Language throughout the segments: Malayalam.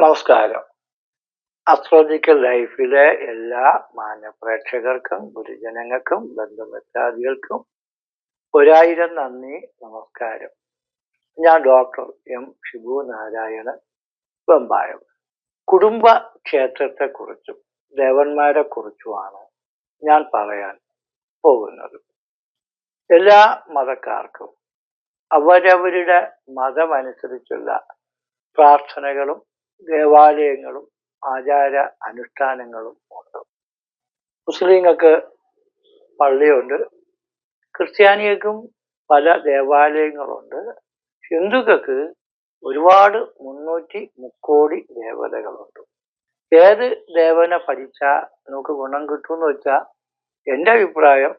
നമസ്കാരം. അസ്ട്രോളജിക്കൽ ലൈഫിലെ എല്ലാ മാന്യപ്രേക്ഷകർക്കും ഗുരുജനങ്ങൾക്കും ബന്ധുമിത്രാദികൾക്കും ഒരായിരം നന്ദി നമസ്കാരം. ഞാൻ ഡോക്ടർ എം ഷിബു നാരായണൻ വെമ്പായം. കുടുംബ ക്ഷേത്രത്തെക്കുറിച്ചും ദേവന്മാരെ കുറിച്ചുമാണ് ഞാൻ പറയാൻ പോകുന്നത്. എല്ലാ മതക്കാർക്കും അവരവരുടെ മതമനുസരിച്ചുള്ള പ്രാർത്ഥനകളും ദേവാലയങ്ങളും ആചാര അനുഷ്ഠാനങ്ങളും ഉണ്ട്. മുസ്ലിങ്ങൾക്ക് പള്ളിയുണ്ട്. ക്രിസ്ത്യാനികൾക്കും പല ദേവാലയങ്ങളുണ്ട്. ഹിന്ദുക്കൾക്ക് ഒരുപാട് മുന്നൂറ്റി മുക്കോടി ദേവതകളുണ്ട്. ഏത് ദേവനെ ഭരിച്ചാൽ നമുക്ക് ഗുണം കിട്ടുമെന്ന് വെച്ചാൽ എന്റെ അഭിപ്രായം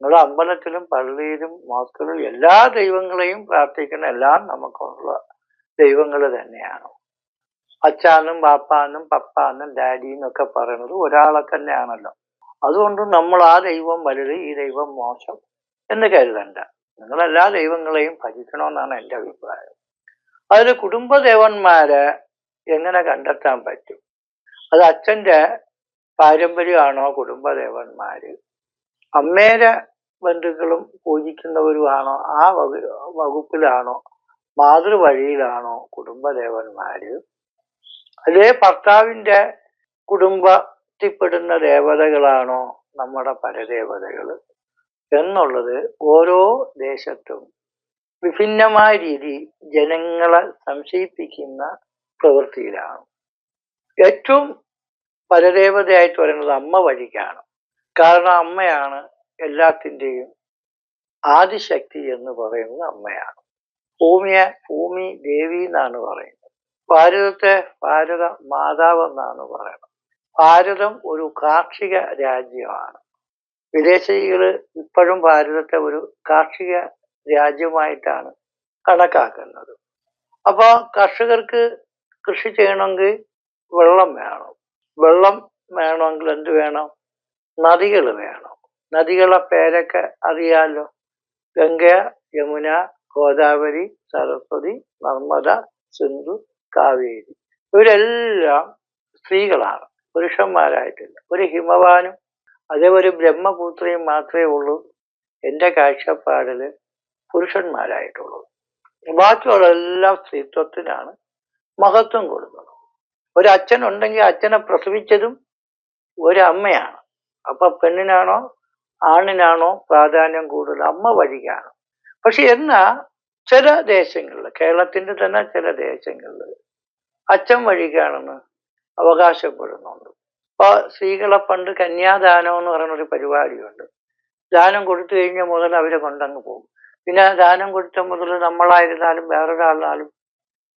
നിങ്ങൾ അമ്പലത്തിലും പള്ളിയിലും മോസ്കിലും എല്ലാ ദൈവങ്ങളെയും പ്രാർത്ഥിക്കുന്ന എല്ലാം നമുക്കുള്ള ദൈവങ്ങൾ തന്നെയാണ്. അച്ചാന്നും പാപ്പാന്നും പപ്പാന്നും ഡാഡി എന്നൊക്കെ പറയുന്നത് ഒരാളെ തന്നെയാണല്ലോ അതുകൊണ്ട് നമ്മൾ ആ ദൈവം വലുത് ഈ ദൈവം മോശം എന്ന് കരുതണ്ട. നിങ്ങൾ എല്ലാ ദൈവങ്ങളെയും ഭജിക്കണമെന്നാണ് എന്റെ അഭിപ്രായം. അതിൽ കുടുംബദേവന്മാരെ എങ്ങനെ കണ്ടെത്താൻ പറ്റും? അത് അച്ഛന്റെ പാരമ്പര്യമാണോ കുടുംബദേവന്മാര് അമ്മേരെ ബന്ധുക്കളും പൂജിക്കുന്നവരുമാണോ? ആ വകു വകുപ്പിലാണോ? മാതൃവഴിയിലാണോ കുടുംബദേവന്മാര് അതേ ഭർത്താവിന്റെ കുടുംബത്തിൽപ്പെടുന്ന ദേവതകളാണോ നമ്മുടെ പരദേവതകൾ എന്നുള്ളത് ഓരോ ദേശത്തും വിഭിന്നമായ രീതി ജനങ്ങളെ സംശയിപ്പിക്കുന്ന പ്രവൃത്തിയിലാണ്. ഏറ്റവും പരദേവതയായിട്ട് വരുന്നത് അമ്മ വഴിക്കാണ്. കാരണം അമ്മയാണ് എല്ലാത്തിന്റെയും ആദിശക്തി എന്ന് പറയുന്നത് അമ്മയാണ്. ഭൂമിയെ ഭൂമി ദേവി എന്നാണ് പറയുന്നത്. ഭാരതത്തെ ഭാരത മാതാവ് എന്നാണ് പറയുന്നത്. ഭാരതം ഒരു കാർഷിക രാജ്യമാണ്. വിദേശികൾ ഇപ്പോഴും ഭാരതത്തെ ഒരു കാർഷിക രാജ്യമായിട്ടാണ് കണക്കാക്കുന്നത്. അപ്പോൾ കർഷകർക്ക് കൃഷി ചെയ്യണമെങ്കിൽ വെള്ളം വേണം. വെള്ളം വേണമെങ്കിൽ എന്ത് വേണം? നദികൾ വേണം. നദികളെ പേരൊക്കെ അറിയാലോ? ഗംഗ യമുന ഗോദാവരി സരസ്വതി നർമ്മദ സിന്ധു കാവേരി ഇവരെല്ലാം സ്ത്രീകളാണ്. പുരുഷന്മാരായിട്ടില്ല. ഒരു ഹിമവാനും അതേപോലെ ബ്രഹ്മപുത്രിയും മാത്രമേ ഉള്ളൂ. എന്റെ കാഴ്ചപ്പാടിൽ പുരുഷന്മാരായിട്ടുള്ളൂ. ബാക്കിയുള്ള എല്ലാ സ്ത്രീത്വത്തിനാണ് മഹത്വം കൊടുക്കുന്നത്. ഒരു അച്ഛൻ ഉണ്ടെങ്കിൽ അച്ഛനെ പ്രസവിച്ചതും ഒരു അമ്മയാണ് അപ്പൊ പെണ്ണിനാണോ ആണിനാണോ പ്രാധാന്യം കൂടുതൽ? അമ്മ വഴിക്കാണ്. പക്ഷെ എന്നാ ചില ദേശങ്ങളിൽ കേരളത്തിന്റെ തന്നെ ചില ദേശങ്ങളിൽ അച്ഛൻ വഴിക്കാണെന്ന് അവകാശപ്പെടുന്നുണ്ട്. ഇപ്പോൾ സ്ത്രീകളെ പണ്ട് കന്യാദാനം എന്ന് പറയുന്ന ഒരു പരിപാടിയുണ്ട്. ദാനം കൊടുത്തു കഴിഞ്ഞ മുതൽ അവരെ കൊണ്ടങ്ങ് പോകും. പിന്നെ ദാനം കൊടുത്ത മുതൽ നമ്മളായിരുന്നാലും വേറൊരാളിനാലും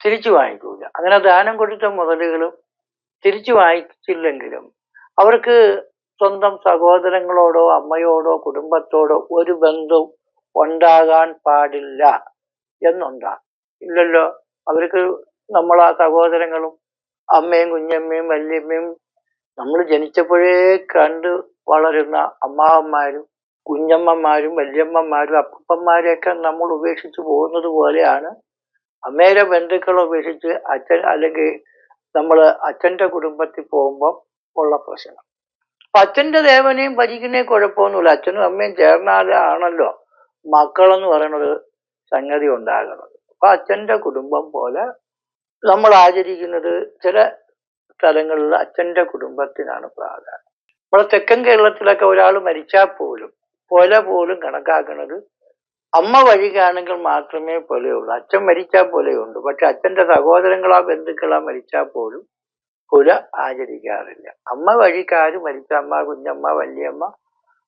തിരിച്ചു വാങ്ങിക്കൂല. അങ്ങനെ ദാനം കൊടുത്ത മുതലുകളും തിരിച്ചു വാങ്ങിച്ചില്ലെങ്കിലും അവർക്ക് സ്വന്തം സഹോദരങ്ങളോടോ അമ്മയോടോ കുടുംബത്തോടോ ഒരു ബന്ധവും ഉണ്ടാകാൻ പാടില്ല. എന്നുണ്ടാ. ഇല്ലല്ലോ അവർക്ക് നമ്മൾ ആ സഹോദരങ്ങളും അമ്മയും കുഞ്ഞമ്മയും വല്യമ്മയും നമ്മൾ ജനിച്ചപ്പോഴേ കണ്ട് വളരുന്ന അമ്മാവന്മാരും കുഞ്ഞമ്മമാരും വല്യമ്മമാരും അപ്പന്മാരെയൊക്കെ നമ്മൾ ഉപേക്ഷിച്ച് പോകുന്നത് പോലെയാണ്. അമ്മയുടെ ബന്ധുക്കളെ ഉപേക്ഷിച്ച് അച്ഛൻ അല്ലെങ്കിൽ നമ്മൾ അച്ഛന്റെ കുടുംബത്തിൽ പോകുമ്പോൾ ഉള്ള പ്രശ്നം. അപ്പൊ അച്ഛന്റെ ദേവനെയും ഭജിക്കുന്നേ കുഴപ്പമൊന്നുമില്ല. അച്ഛനും അമ്മയും ചേർന്നാലാണല്ലോ മക്കളെന്ന് പറയുന്നൊരു സംഗതി ഉണ്ടാകുന്നത് അപ്പൊ അച്ഛന്റെ കുടുംബം പോലെ നമ്മൾ ആചരിക്കുന്നത് ചില സ്ഥലങ്ങളിൽ അച്ഛന്റെ കുടുംബത്തിനാണ് പ്രാധാന്യം. നമ്മളെ തെക്കൻ കേരളത്തിലൊക്കെ ഒരാൾ മരിച്ചാൽ പോലും കൊല പോലും കണക്കാക്കുന്നത് അമ്മ വഴിക്കാണെങ്കിൽ മാത്രമേ കൊലയുള്ളൂ. അച്ഛൻ മരിച്ചാൽ പോലെയുണ്ട് പക്ഷെ അച്ഛന്റെ സഹോദരങ്ങളാ ബന്ധുക്കളാ മരിച്ചാൽ പോലും കൊല ആചരിക്കാറില്ല. അമ്മ വഴിക്കാര് മരിച്ച അമ്മ കുഞ്ഞമ്മ വല്യമ്മ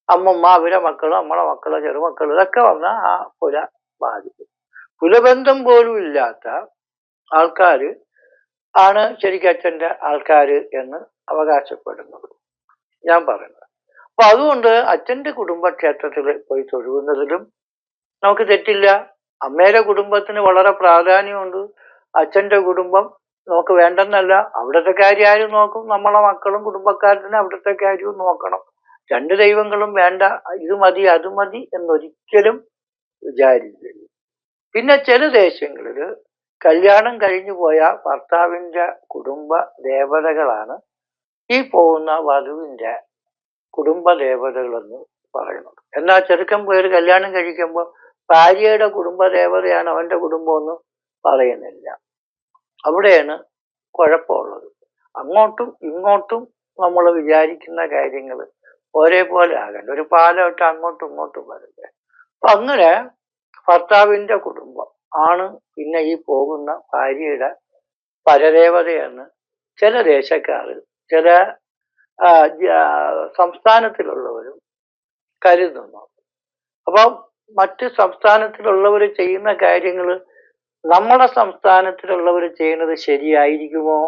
അമ്മമ്മ അവരെ മക്കളും നമ്മളെ മക്കൾ ചെറുമക്കൾ ഇതൊക്കെ വന്നാൽ ആ കൊല ബാധിക്കും. കുലബന്ധം പോലും ഇല്ലാത്ത ആൾക്കാർ ആണ് ശരിക്കും അച്ഛന്റെ ആൾക്കാർ എന്ന് അവകാശപ്പെടുന്നത്. ഞാൻ പറയുന്നത്. അപ്പൊ അതുകൊണ്ട് അച്ഛന്റെ കുടുംബക്ഷേത്രത്തിൽ പോയി തൊഴുകുന്നതിലും നമുക്ക് തെറ്റില്ല. അമ്മയുടെ കുടുംബത്തിന് വളരെ പ്രാധാന്യമുണ്ട്. അച്ഛന്റെ കുടുംബം നമുക്ക് വേണ്ടെന്നല്ല. അവിടുത്തെ കാര്യം ആരും നോക്കും. നമ്മളെ മക്കളും കുടുംബക്കാരനും അവിടുത്തെ കാര്യവും നോക്കണം. രണ്ട് ദൈവങ്ങളും വേണ്ട. ഇത് മതി അത് മതി എന്നൊരിക്കലും വിചാരിക്കില്ല പിന്നെ ചില ദേശങ്ങളിൽ കല്യാണം കഴിഞ്ഞു പോയ ഭർത്താവിന്റെ കുടുംബ ദേവതകളാണ് ഈ പോകുന്ന വധുവിന്റെ കുടുംബ ദേവതകളെന്ന് പറയുന്നത്. എന്നാൽ ചെറുക്കൻ പോയൊരു കല്യാണം കഴിക്കുമ്പോൾ ഭാര്യയുടെ കുടുംബ ദേവതയാണ് അവന്റെ കുടുംബമെന്ന് പറയുന്നില്ല. അവിടെയാണ് കുഴപ്പമുള്ളത്. അങ്ങോട്ടും ഇങ്ങോട്ടും നമ്മൾ വിചാരിക്കുന്ന കാര്യങ്ങൾ ഒരേപോലെ ആകണ്ട. ഒരു പാലം ഇട്ട് അങ്ങോട്ടും ഇങ്ങോട്ടും വരണ്ടേ അപ്പൊ അങ്ങനെ ഭർത്താവിന്റെ കുടുംബം ആണ് പിന്നെ ഈ പോകുന്ന ഭാര്യയുടെ പരദേവതയെന്ന് ചില ദേശക്കാർ ചില സംസ്ഥാനത്തിലുള്ളവരും കരുതുന്നു. അപ്പം മറ്റ് സംസ്ഥാനത്തിലുള്ളവർ ചെയ്യുന്ന കാര്യങ്ങൾ നമ്മുടെ സംസ്ഥാനത്തിലുള്ളവർ ചെയ്യുന്നത് ശരിയായിരിക്കുമോ?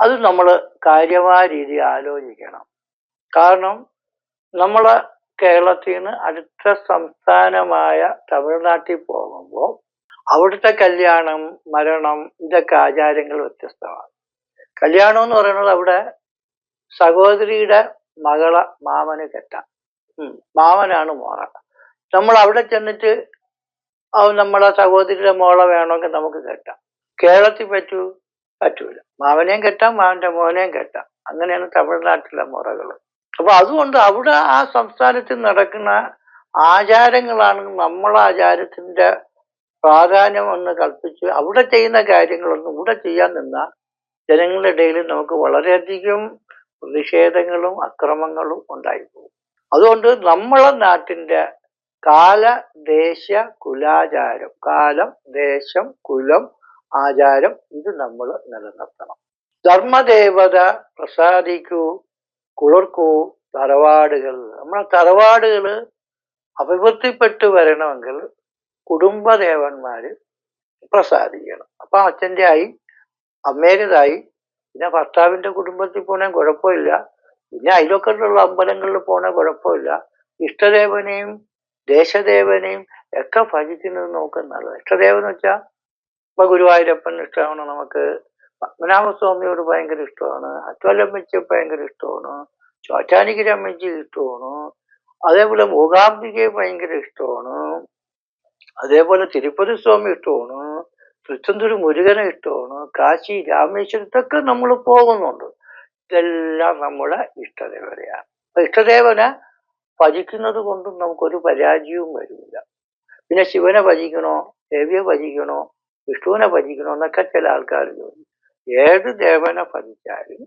അത് നമ്മൾ കാര്യമായ രീതി ആലോചിക്കണം. കാരണം നമ്മളെ കേരളത്തിൽ നിന്ന് അടുത്ത സംസ്ഥാനമായ തമിഴ്നാട്ടിൽ പോകുമ്പോൾ അവിടുത്തെ കല്യാണം മരണം ഇതൊക്കെ ആചാരങ്ങൾ വ്യത്യസ്തമാണ്. കല്യാണം എന്ന് പറയുന്നത് അവിടെ സഹോദരിയുടെ മകളെ മാമന് കെട്ടാം. മാമനാണ് മോറ നമ്മൾ അവിടെ ചെന്നിട്ട് നമ്മളെ സഹോദരിയുടെ മോളെ വേണമെങ്കിൽ നമുക്ക് കെട്ടാം. കേരളത്തിൽ പറ്റൂ പറ്റൂല. മാമനെയും കെട്ടാം മാമന്റെ മോനെയും കെട്ടാം. അങ്ങനെയാണ് തമിഴ്നാട്ടിലെ മുറകൾ അപ്പൊ അതുകൊണ്ട് അവിടെ ആ സംസ്ഥാനത്തിൽ നടക്കുന്ന ആചാരങ്ങളാണ് നമ്മളെ ആചാരത്തിന്റെ പ്രാധാന്യം എന്ന് കൽപ്പിച്ച് അവിടെ ചെയ്യുന്ന കാര്യങ്ങളൊന്നും ഇവിടെ ചെയ്യാൻ നിന്ന ജനങ്ങളുടെ ഇടയിൽ നമുക്ക് വളരെയധികം പ്രതിഷേധങ്ങളും അക്രമങ്ങളും ഉണ്ടായിപ്പോകും. അതുകൊണ്ട് നമ്മളെ നാട്ടിന്റെ കാല ദേശ കുലാചാരം കാലം ദേശം കുലം ആചാരം ഇത് നമ്മൾ നിലനിർത്തണം. ധർമ്മദേവത പ്രസാദിക്കൂ. കുളിർക്കൂ തറവാടുകൾ. നമ്മളെ തറവാടുകൾ അഭിവൃദ്ധിപ്പെട്ടു വരണമെങ്കിൽ കുടുംബദേവന്മാര് പ്രസാദിക്കണം. അപ്പൊ അച്ഛന്റെ ആയി അമ്മേന്റെതായി പിന്നെ ഭർത്താവിന്റെ കുടുംബത്തിൽ പോണേ കുഴപ്പമില്ല. പിന്നെ അയൽവക്കത്തുള്ള അമ്പലങ്ങളിൽ പോണേ കുഴപ്പമില്ല. ഇഷ്ടദേവനെയും ദേശദേവനെയും ഒക്കെ ഭജിക്കുന്നത് നോക്കുന്നത് നല്ലത്. ഇഷ്ടദേവൻ എന്ന് വെച്ചാൽ ഇപ്പൊ ഗുരുവായൂരപ്പൻ ഇഷ്ടമാണ് നമുക്ക് പത്മനാഭസ്വാമിയോട് ഭയങ്കര ഇഷ്ടമാണ്. അച്ഛല്ലമ്മച്ചി ഭയങ്കര ഇഷ്ടമാണ്. ചോറ്റാനിക്കര അമ്മച്ചി ഇഷ്ടമാണ്. അതേപോലെ മൂകാംബികയെ ഭയങ്കര ഇഷ്ടമാണ്. അതേപോലെ തിരുപ്പതി സ്വാമി ഇഷ്ടമാണ്. തൃച്ചന്തൂര് മുരുകനെ ഇഷ്ടമാണ്. കാശി രാമേശ്വരത്തൊക്കെ നമ്മൾ പോകുന്നുണ്ട്. ഇതെല്ലാം നമ്മുടെ ഇഷ്ടദേവതയാണ്. അപ്പൊ ഇഷ്ടദേവനെ ഭജിക്കുന്നത് കൊണ്ടും നമുക്കൊരു പരാജയവും വരില്ല പിന്നെ ശിവനെ ഭജിക്കണോ ദേവിയെ ഭജിക്കണോ വിഷ്ണുവിനെ ഭജിക്കണോ എന്നൊക്കെ ചില ആൾക്കാർ ചോദിക്കും. ഏത് ദേവനെ ഭജിച്ചാലും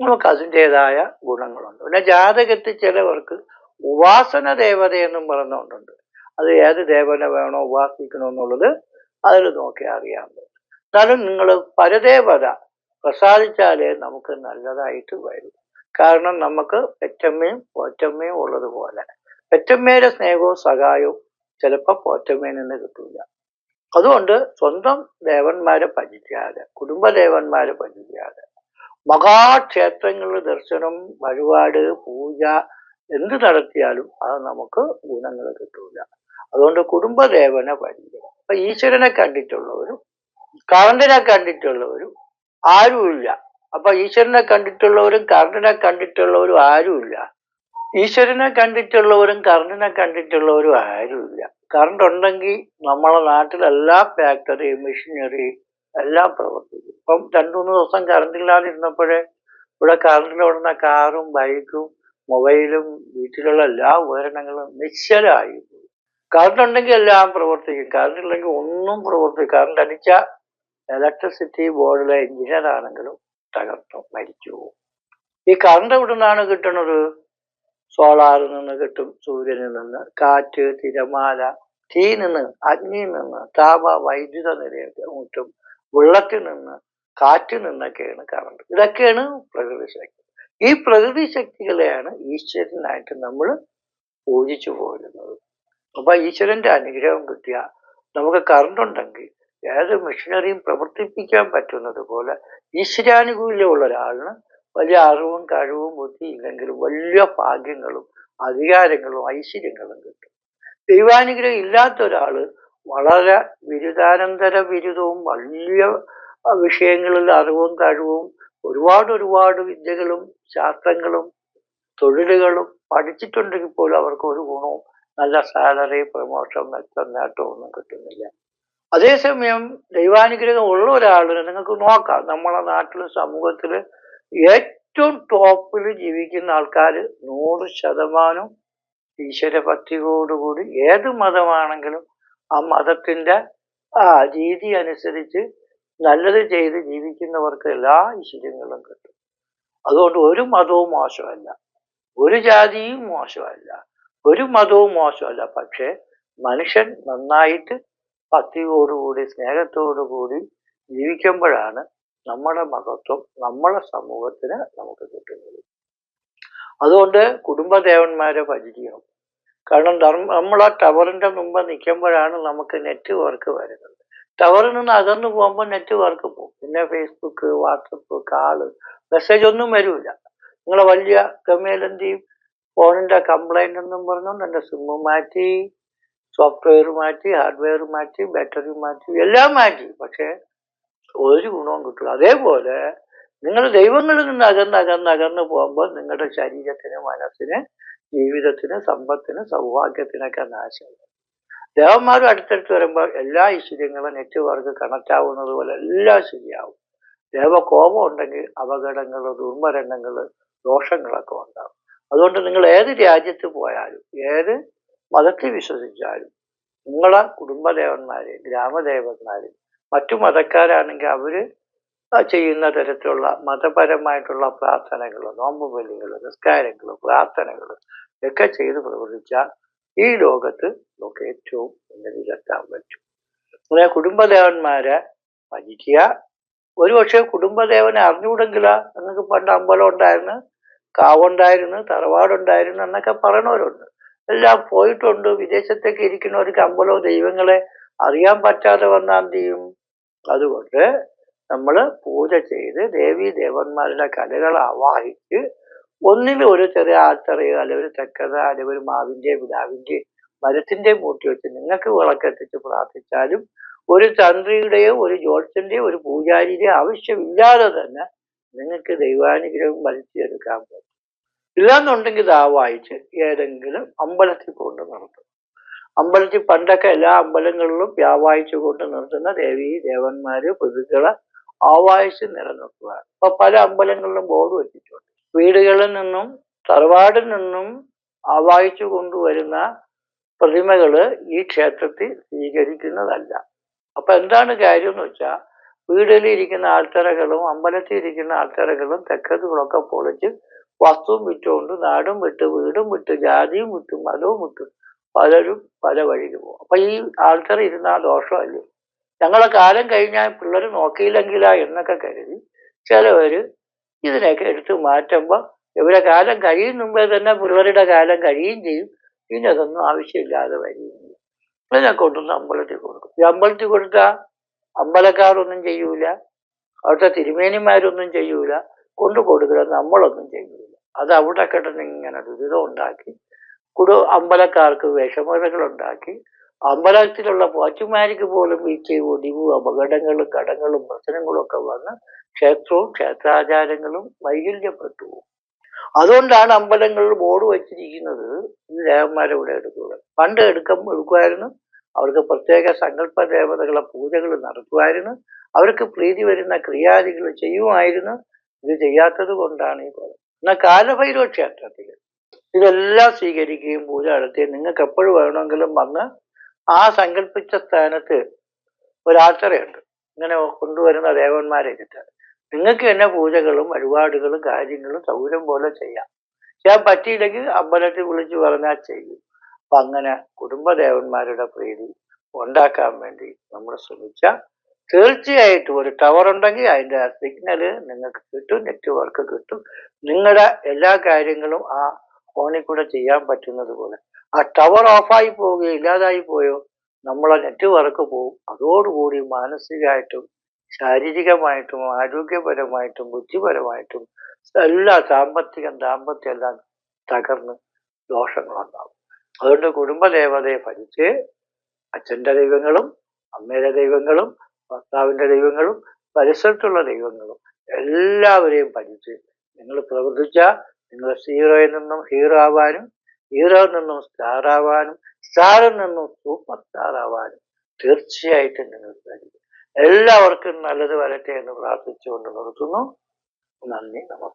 നമുക്ക് അതിന്റെതായ ഗുണങ്ങളുണ്ട്. പിന്നെ ജാതകത്തിൽ ചിലവർക്ക് ഉപാസന ദേവത എന്നും പറഞ്ഞുകൊണ്ടുണ്ട്. അത് ഏത് ദേവനെ വേണോ ഉപാസിക്കണോ എന്നുള്ളത് അതിൽ നോക്കി അറിയാൻ പറ്റും. എന്നാലും നിങ്ങൾ പരദേവത പ്രസാദിച്ചാലേ നമുക്ക് നല്ലതായിട്ട് വരും. കാരണം നമുക്ക് പെറ്റമ്മയും പോറ്റമ്മയും ഉള്ളതുപോലെ. പെറ്റമ്മയുടെ സ്നേഹവും സഹായവും ചിലപ്പോൾ പോറ്റമ്മയിൽ നിന്ന് കിട്ടില്ല അതുകൊണ്ട് സ്വന്തം ദേവന്മാരെ ഭജിക്കാതെ കുടുംബദേവന്മാരെ ഭജിക്കാതെ മഹാക്ഷേത്രങ്ങളിൽ ദർശനം വഴിപാട് പൂജ എന്ത് നടത്തിയാലും അത് നമുക്ക് ഗുണങ്ങൾ കിട്ടൂല. അതുകൊണ്ട് കുടുംബദേവനെ ഭജിക്കണം അപ്പൊ ഈശ്വരനെ കണ്ടിട്ടുള്ളവരും കറണ്ടിനെ കണ്ടിട്ടുള്ളവരും ആരുമില്ല. അപ്പൊ ഈശ്വരനെ കണ്ടിട്ടുള്ളവരും കറണ്ടിനെ കണ്ടിട്ടുള്ളവരും ആരുമില്ല. ഈശ്വരനെ കണ്ടിട്ടുള്ളവരും കറണ്ടിനെ കണ്ടിട്ടുള്ളവരും ആരുമില്ല. കറണ്ട് ഉണ്ടെങ്കിൽ നമ്മളെ നാട്ടിലെല്ലാ ഫാക്ടറിയും മെഷീനറി എല്ലാം പ്രവർത്തിക്കും. ഇപ്പം രണ്ടു മൂന്ന് ദിവസം കറണ്ട് ഇല്ലാതെ ഇരുന്നപ്പോഴേ ഇവിടെ കറണ്ടിൽ ഓടുന്ന കാറും ബൈക്കും മൊബൈലും വീട്ടിലുള്ള എല്ലാ ഉപകരണങ്ങളും നിശ്ചലമായി കറണ്ട് ഉണ്ടെങ്കിൽ എല്ലാം പ്രവർത്തിക്കും. കറണ്ട് ഇല്ലെങ്കിൽ ഒന്നും പ്രവർത്തിക്കും. കറണ്ട് അടിച്ച ഇലക്ട്രിസിറ്റി ബോർഡിലെ എഞ്ചിനീയർ ആണെങ്കിലും തകർന്നു മരിച്ചു ഈ കറണ്ട് എവിടെ നിന്നാണ് കിട്ടുന്നത് സോളാറിൽ നിന്ന് കിട്ടും സൂര്യനിൽ നിന്ന്. കാറ്റ് തിരമാല തീ നിന്ന് അഗ്നിയിൽ നിന്ന് താപ വൈദ്യുത നിലയൊക്കെ കിട്ടും വെള്ളത്തിൽ നിന്ന് കാറ്റിൽ നിന്നൊക്കെയാണ് കറണ്ട് ഇതൊക്കെയാണ് പ്രകൃതി ശക്തി. ഈ പ്രകൃതി ശക്തികളെയാണ് ഈശ്വരനായിട്ട് നമ്മൾ പൂജിച്ചു പോരുന്നത്. അപ്പൊ ഈശ്വരന്റെ അനുഗ്രഹം കിട്ടിയ നമുക്ക് കറണ്ട് ഉണ്ടെങ്കിൽ ഏത് മെഷീനറിയും പ്രവർത്തിപ്പിക്കാൻ പറ്റുന്നത് പോലെ ഈശ്വരാനുകൂല്യമുള്ള ഒരാളിന് വലിയ അറിവും കഴിവും ബുദ്ധി ഇല്ലെങ്കിലും വലിയ ഭാഗ്യങ്ങളും അധികാരങ്ങളും ഐശ്വര്യങ്ങളും കിട്ടും. ദൈവാനുഗ്രഹം ഇല്ലാത്ത ഒരാൾ വളരെ ബിരുദാനന്തര ബിരുദവും വലിയ വിഷയങ്ങളിൽ അറിവും കഴിവും ഒരുപാട് ഒരുപാട് വിദ്യകളും ശാസ്ത്രങ്ങളും തൊഴിലുകളും പഠിച്ചിട്ടുണ്ടെങ്കിൽ പോലും അവർക്ക് ഒരു ഗുണവും നല്ല സാലറി പ്രൊമോഷൻ മെച്ചം നേട്ടവും ഒന്നും കിട്ടുന്നില്ല. അതേസമയം ദൈവാനുഗ്രഹം ഉള്ള ഒരാളിനെ നിങ്ങൾക്ക് നോക്കാം. നമ്മളെ നാട്ടിലും സമൂഹത്തിൽ ഏറ്റവും ടോപ്പിൽ ജീവിക്കുന്ന ആൾക്കാർ നൂറ് ശതമാനം ഈശ്വരഭക്തിയോടുകൂടി ഏത് മതമാണെങ്കിലും ആ മതത്തിന്റെ ആ രീതി അനുസരിച്ച് നല്ലത് ചെയ്ത് ജീവിക്കുന്നവർക്ക് എല്ലാ ഐശ്വര്യങ്ങളും കിട്ടും. അതുകൊണ്ട് ഒരു മതവും മോശമല്ല. ഒരു ജാതിയും മോശമല്ല. ഒരു മതവും മോശമല്ല. പക്ഷേ മനുഷ്യൻ നന്നായിട്ട് ഭക്തിയോടുകൂടി സ്നേഹത്തോടുകൂടി ജീവിക്കുമ്പോഴാണ് നമ്മുടെ മഹത്വം നമ്മളെ സമൂഹത്തിന് നമുക്ക് കിട്ടുന്നത്. അതുകൊണ്ട് കുടുംബദേവന്മാരെ ഭജിക്കണം. കാരണം നമ്മൾ ആ ടവറിന്റെ മുമ്പ് നിൽക്കുമ്പോഴാണ് നമുക്ക് നെറ്റ്വർക്ക് വരുന്നത്. ടവറിൽ നിന്ന് അകന്നു പോകുമ്പോൾ നെറ്റ്വർക്ക് പോകും. പിന്നെ ഫേസ്ബുക്ക് വാട്സപ്പ് കാൾ മെസ്സേജ് ഒന്നും വരില്ല നിങ്ങളെ വലിയ ഗമേലെന്തിയും ഫോണിന്റെ കംപ്ലൈന്റ് എന്നും പറഞ്ഞുകൊണ്ട് എന്റെ സിമ്മ് മാറ്റി സോഫ്റ്റ്വെയർ മാറ്റി ഹാർഡ്വെയർ മാറ്റി ബാറ്ററി മാറ്റി എല്ലാം മാറ്റി. പക്ഷേ ഒരു ഗുണവും കിട്ടില്ല അതേപോലെ നിങ്ങൾ ദൈവങ്ങളിൽ നിന്ന് അകന്ന് അകന്ന് അകന്ന് പോകുമ്പോൾ നിങ്ങളുടെ ശരീരത്തിന് മനസ്സിന് ജീവിതത്തിന് സമ്പത്തിന് സൗഭാഗ്യത്തിനൊക്കെ നാശം. ദേവന്മാരും അടുത്തടുത്ത് വരുമ്പോൾ എല്ലാ ഐശ്വര്യങ്ങളും നെറ്റ്വർക്ക് കണക്ട് ആവുന്നത് പോലെ എല്ലാം ശരിയാവും. ദേവകോപം ഉണ്ടെങ്കിൽ അപകടങ്ങൾ ദുർമരണങ്ങൾ ദോഷങ്ങളൊക്കെ ഉണ്ടാവും. അതുകൊണ്ട് നിങ്ങൾ ഏത് രാജ്യത്ത് പോയാലും ഏത് മതത്തിൽ വിശ്വസിച്ചാലും നിങ്ങളെ കുടുംബദേവന്മാരെയും ഗ്രാമദേവന്മാര് മറ്റു മതക്കാരാണെങ്കിൽ അവർ ചെയ്യുന്ന തരത്തിലുള്ള മതപരമായിട്ടുള്ള പ്രാർത്ഥനകൾ നോമ്പ് ബലികൾ നിസ്കാരങ്ങൾ പ്രാർത്ഥനകൾ ഒക്കെ ചെയ്ത് പ്രവർത്തിച്ചാൽ ഈ ലോകത്ത് നമുക്ക് ഏറ്റവും ഉന്നതിയിലെത്താൻ പറ്റും. അങ്ങനെ കുടുംബദേവന്മാരെ ഭജിക്കുക ഒരുപക്ഷെ കുടുംബദേവനെ അറിഞ്ഞുകൂടെങ്കിലാ നിങ്ങൾക്ക് പണ്ട് അമ്പലം ഉണ്ടായിരുന്നു കാവുണ്ടായിരുന്നു തറവാടുണ്ടായിരുന്നു എന്നൊക്കെ പറയണവരുണ്ട് എല്ലാം പോയിട്ടുണ്ട്. വിദേശത്തേക്ക് ഇരിക്കുന്നവർക്ക് അമ്പലവും ദൈവങ്ങളെ അറിയാൻ പറ്റാതെ വന്നാൽ എന്ത് ചെയ്യും? അതുകൊണ്ട് നമ്മൾ പൂജ ചെയ്ത് ദേവി ദേവന്മാരുടെ കലകൾ ആവാഹിച്ച് ഒന്നിൽ ഒരു ചെറിയ ആത്തറയോ അല്ലെങ്കിൽ ഒരു തെക്കത അല്ലെങ്കിൽ ഒരു മാവിന്റെ പിതാവിന്റെ മരത്തിന്റെ മൂട്ടി വെച്ച് നിങ്ങൾക്ക് വിളക്കെത്തിച്ച് പ്രാർത്ഥിച്ചാലും ഒരു തന്ത്രിയുടെയോ ഒരു ജ്യോത്സ്യന്റെയോ ഒരു പൂജാരിയുടെയോ ആവശ്യമില്ലാതെ തന്നെ നിങ്ങൾക്ക് ദൈവാനുഗ്രഹം വലിച്ചെടുക്കാൻ പറ്റും. ഇല്ലാന്നുണ്ടെങ്കിൽ ഇത് ആവായിച്ച് ഏതെങ്കിലും അമ്പലത്തിൽ കൊണ്ട് നിർത്തും അമ്പലത്തിൽ പണ്ടൊക്കെ എല്ലാ അമ്പലങ്ങളിലും വ്യാവാഴ്ച കൊണ്ട് നിർത്തുന്ന ദേവി ദേവന്മാര് പ്രതികളെ ആവാഴ്ച നിലനിർത്തുക അപ്പൊ പല അമ്പലങ്ങളിലും ബോർഡ് വെച്ചിട്ടുണ്ട്. വീടുകളിൽ നിന്നും തറവാടിൽ നിന്നും ആവാഹിച്ചു കൊണ്ടുവരുന്ന പ്രതിമകൾ ഈ ക്ഷേത്രത്തിൽ സ്വീകരിക്കുന്നതല്ല. അപ്പൊ എന്താണ് കാര്യം എന്ന് വെച്ചാൽ വീടുകളിൽ ഇരിക്കുന്ന ആൾത്തറകളും അമ്പലത്തിൽ ഇരിക്കുന്ന ആൾത്തറകളും തെക്കതുകളൊക്കെ പൊളിച്ച് വസ്തുവും വിറ്റുകൊണ്ട് നാടും വിട്ട് വീടും വിട്ട് ജാതിയും വിട്ട് മതവും വിട്ട് പലരും പല വഴിയിൽ പോകും. അപ്പൊ ഈ ആൾക്കാർ ഇരുന്ന ആ ദോഷമല്ലേ ഞങ്ങളെ കാലം കഴിഞ്ഞാൽ പിള്ളേർ നോക്കിയില്ലെങ്കിലാ എന്നൊക്കെ കരുതി ചിലവര് ഇതിനെയൊക്കെ എടുത്ത് മാറ്റുമ്പോൾ ഇവരെ കാലം കഴിയും മുമ്പേ തന്നെ പിള്ളേരുടെ കാലം കഴിയുകയും ചെയ്യും. അതൊന്നും ആവശ്യമില്ലാതെ വരികയും അതിനെ കൊണ്ടുവന്ന് അമ്പലത്തിൽ കൊടുക്കും. ഈ അമ്പലത്തിൽ കൊടുത്താൽ അമ്പലക്കാരൊന്നും ചെയ്യൂല. അവിടുത്തെ തിരുമേനിമാരൊന്നും ചെയ്യൂല. കൊണ്ടു കൊടുക്കുക നമ്മളൊന്നും ചെയ്യൂല. അത് അവിടെ കിടന്ന് ഇങ്ങനെ ദുരിതം ഉണ്ടാക്കി കുടു അമ്പലക്കാർക്ക് വിഷമതകൾ ഉണ്ടാക്കി അമ്പലത്തിലുള്ള പാച്ചുമാരിക്ക് പോലും വീഴ്ചയും ഒടിവും അപകടങ്ങളും കടങ്ങളും പ്രശ്നങ്ങളും ഒക്കെ വന്ന് ക്ഷേത്രവും ക്ഷേത്രാചാരങ്ങളും വൈകല്യപ്പെട്ടു. അതുകൊണ്ടാണ് അമ്പലങ്ങളിൽ ബോർഡ് വെച്ചിരിക്കുന്നത് ഈ ദേവന്മാരെ ഇവിടെ എടുക്കുക പണ്ട് എടുക്കം എടുക്കുമായിരുന്നു അവർക്ക് പ്രത്യേക സങ്കല്പ ദേവതകളെ പൂജകൾ നടത്തുമായിരുന്നു അവർക്ക് പ്രീതി വരുന്ന ക്രിയാദികൾ ചെയ്യുമായിരുന്നു ഇത് ചെയ്യാത്തത് കൊണ്ടാണ് ഈ പറയുന്നത്. എന്നാൽ കാലഭൈരവ ക്ഷേത്രത്തിൽ ഇതെല്ലാം സ്വീകരിക്കുകയും പൂജ നടത്തുകയും നിങ്ങൾക്ക് എപ്പോഴും വേണമെങ്കിലും വന്ന് ആ സങ്കല്പിച്ച സ്ഥാനത്ത് ഒരാശ്രയുണ്ട് ഇങ്ങനെ കൊണ്ടുവരുന്ന ദേവന്മാരെ കിട്ടാൻ നിങ്ങൾക്ക് തന്നെ പൂജകളും വഴിപാടുകളും കാര്യങ്ങളും സൗകര്യം പോലെ ചെയ്യാം. ചെയ്യാൻ പറ്റിയില്ലെങ്കിൽ അമ്പലത്തിൽ വിളിച്ചു പറഞ്ഞാൽ ചെയ്യും. അപ്പൊ അങ്ങനെ കുടുംബദേവന്മാരുടെ പ്രീതി ഉണ്ടാക്കാൻ വേണ്ടി നമ്മൾ ശ്രമിച്ചാൽ തീർച്ചയായിട്ടും ഒരു ടവർ ഉണ്ടെങ്കിൽ അതിന്റെ സിഗ്നൽ നിങ്ങൾക്ക് കിട്ടും നെറ്റ്വർക്ക് കിട്ടും. നിങ്ങളുടെ എല്ലാ കാര്യങ്ങളും ആ ഫോണിൽ കൂടെ ചെയ്യാൻ പറ്റുന്നത് പോലെ. ആ ടവർ ഓഫായി പോവുകയോ ഇല്ലാതായി പോയോ നമ്മളെ നെറ്റ്വർക്ക് പോവും. അതോടുകൂടി മാനസികമായിട്ടും ശാരീരികമായിട്ടും ആരോഗ്യപരമായിട്ടും ബുദ്ധിപരമായിട്ടും എല്ലാ സാമ്പത്തികം ദാമ്പത്യം എല്ലാം തകർന്ന് ദോഷങ്ങളുണ്ടാവും. അതുകൊണ്ട് കുടുംബദേവതയെ ഭരിച്ച് അച്ഛന്റെ ദൈവങ്ങളും അമ്മയുടെ ദൈവങ്ങളും ഭർത്താവിന്റെ ദൈവങ്ങളും പരിസരത്തുള്ള ദൈവങ്ങളും എല്ലാവരെയും ഭരിച്ച് നിങ്ങൾ പ്രവർത്തിച്ചാൽ നിങ്ങൾ സീറോയിൽ നിന്നും ഹീറോ ആവാനും ഹീറോയിൽ നിന്നും സ്റ്റാർ ആവാനും സ്റ്റാറിൽ നിന്നും സൂപ്പർ സ്റ്റാർ ആവാനും തീർച്ചയായിട്ടും നിങ്ങൾക്ക് കഴിയും എല്ലാവർക്കും നല്ലത് വരട്ടെ എന്ന് പ്രാർത്ഥിച്ചുകൊണ്ട് നിർത്തുന്നു. നന്ദി നമസ്കാരം.